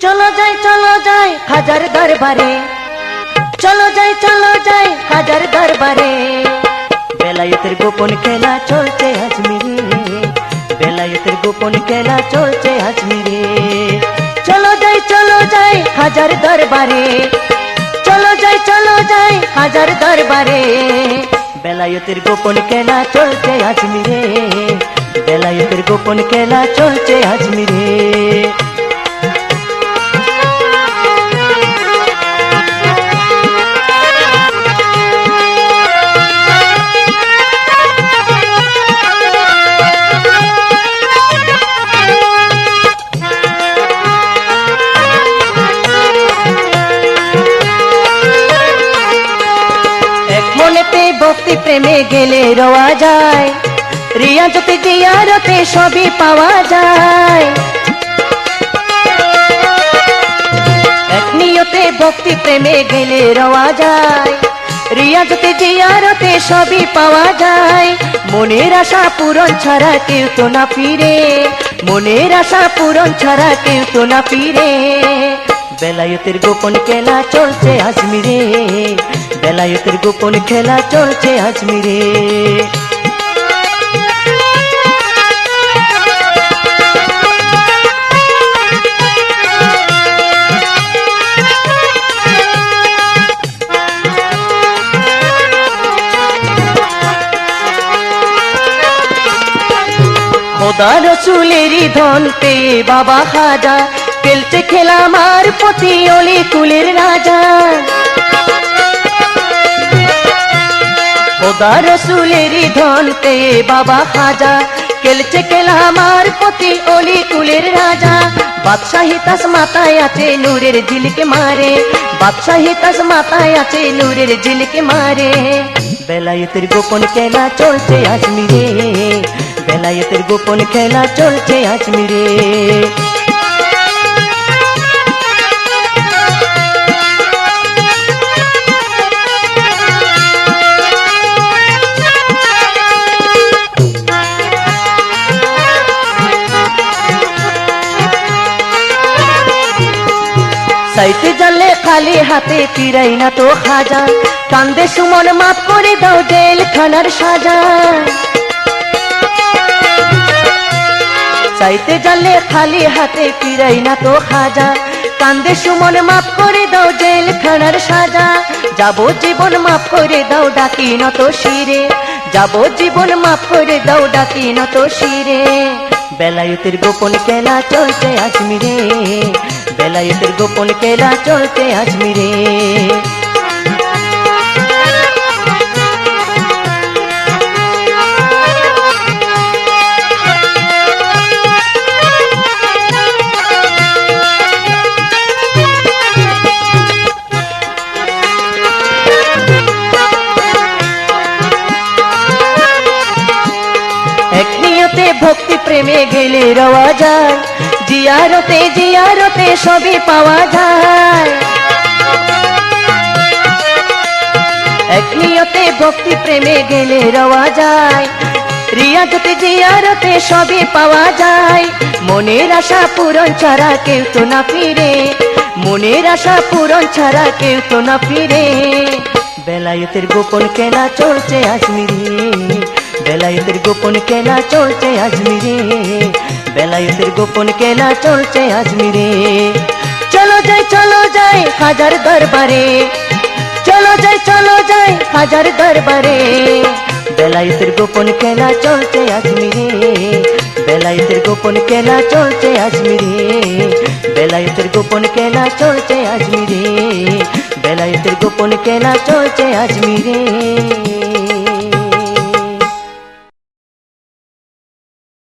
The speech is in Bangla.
চলো যাই চলো যাই হাজার দরবারে। চলো যাই চলো যাই হাজার দরবারে। বেলায়েতের গোপন খেলা চলছে আজমিরে বেলায়েতের গোপন খেলা চলছে আজমিরে চলো যাই চলো যাই হাজার দরবারে। চলো যাই চলো যাই হাজার দরবারে। বেলায়েতের গোপন খেলা চলছে আজমিরে বেলায়েতের গোপন খেলা চলছে আজমিরে ভক্তি প্রেমে গেলে রওয়া যায়। রিয়া যদি জিয়ারতে সবই পাওয়া যায়। নিয়তে ভক্তি প্রেমে গেলে রওয়া যায়। রিয়া যদি জিয়ারতে সবই পাওয়া যায়। মনের আশা পূরণ ছাড়া কেউ তো না ফিরে। মনের আশা পূরণ ছাড়া কেউ তো না ফিরে। বেলায়েতের গোপন খেলা চলছে আজমিরে। বেলায়েতের গোপন খেলা চলছে আজমিরে। খোদা রসুলেরই ধন পেয়ে বাবা খাজা খেলছে খেলা আমার পতি অলি কুলের রাজা। খোদা রসুলেরই ধন পেয়ে বাবা খাজা। খেলছে খেলা আমার পতি অলি কুলের রাজা। বাদশাহী তাস মাথায় আছে, নূরের ঝিলকে মারে। বাদশাহী তাস মাথায় আছে, নূরের ঝিলকে মারে। বেলায়েতের গোপন খেলা চলছে আজমিরে। বেলায়েতের গোপন খেলা চলছে আজমিরে। সাইতে জানলে খালি হাতে ফিরাই না তো খাজা। কান্দে সুমন, মাফ করে দাও জেল খানার সাজা। চাইতে জানলে খালি হাতে ফিরাই না তো খাজা। কান্দে সুমন, মাফ করে দাও জেল খানার সাজা। যাব জীবন, মাফ করে দাও ডাকি নত শিরে। যাব জীবন, মাফ করে দাও ডাকি নত শিরে। বেলায়েতের গোপন খেলা চলছে আজমিরে। বেলায়েতের গোপন খেলা চলছে আজমিরে এক নিয়তে ভক্তি প্রেমে গেলে রওয়া যায় জিয়ারতে জিয়ারতে সবই পাওয়া যায়। এক নিয়তে ভক্তি প্রেমে গেলে রওয়া যায়। রিয়াজতে, জিয়ারতে সবই পাওয়া যায়। মনের আশা পূরণ ছাড়া কেউ তো না ফিরে। মনের আশা পূরণ ছাড়া কেউ তো না ফিরে। বেলায়েতের গোপন খেলা চলছে আজমিরে। বেলায়েতের গোপন খেলা চলছে আজমিরে। বেলায়েতের গোপন খেলা চলছে আজমিরে চলো যাই চলো যাই হাজার দরবারে। চলো যাই চলো যাই হাজার দরবারে। বেলায়েতের গোপন খেলা চলছে আজমিরে বেলায়েতের গোপন খেলা চলছে আজমিরে বেলায়েতের গোপন খেলা চলছে আজমিরে বেলায়েতের গোপন খেলা চলছে আজমিরে